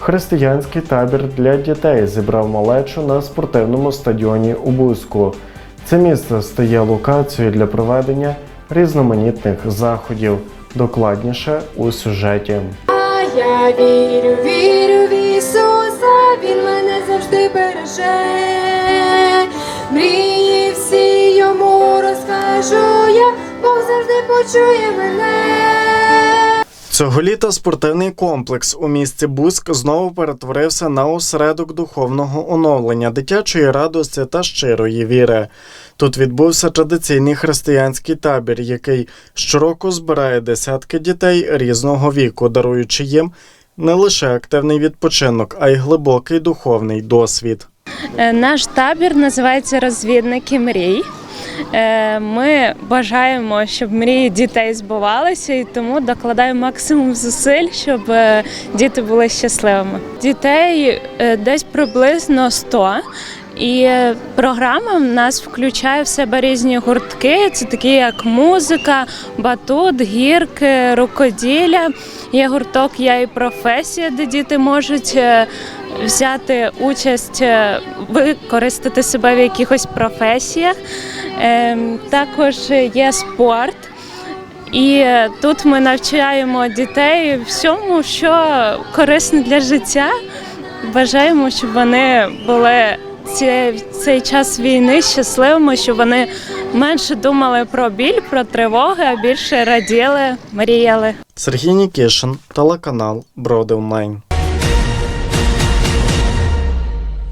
Християнський табір для дітей зібрав малечу на спортивному стадіоні у Бузьку. Це місце стає локацією для проведення різноманітних заходів. Докладніше у сюжеті. А я вірю, вірю в Ісуса, Він мене завжди береже. Мрії всі йому розкажу я, Бог завжди почує мене. Цього літа спортивний комплекс у місті Бузьк знову перетворився на осередок духовного оновлення, дитячої радості та щирої віри. Тут відбувся традиційний християнський табір, який щороку збирає десятки дітей різного віку, даруючи їм не лише активний відпочинок, а й глибокий духовний досвід. Е, Наш табір називається Розвідники мрій. Е, Ми бажаємо, щоб мрії дітей збувалися, і тому докладаємо максимум зусиль, щоб е, діти були щасливими. Дітей е, десь приблизно 100. І е, програма в нас включає в себе різні гуртки. Це такі як музика, батут, гірки, рукоділля. Є гурток Я і професія, де діти можуть е, взяти участь, е, використати себе в якихось професіях. Ем, Також є спорт. І тут ми навчаємо дітей всьому, що корисне для життя. Бажаємо, щоб вони були ці- цей час війни щасливими, що вони менше думали про біль, про тривоги, а більше раділи, мріяли. Сергій Нікішин, телеканал Броди Онлайн.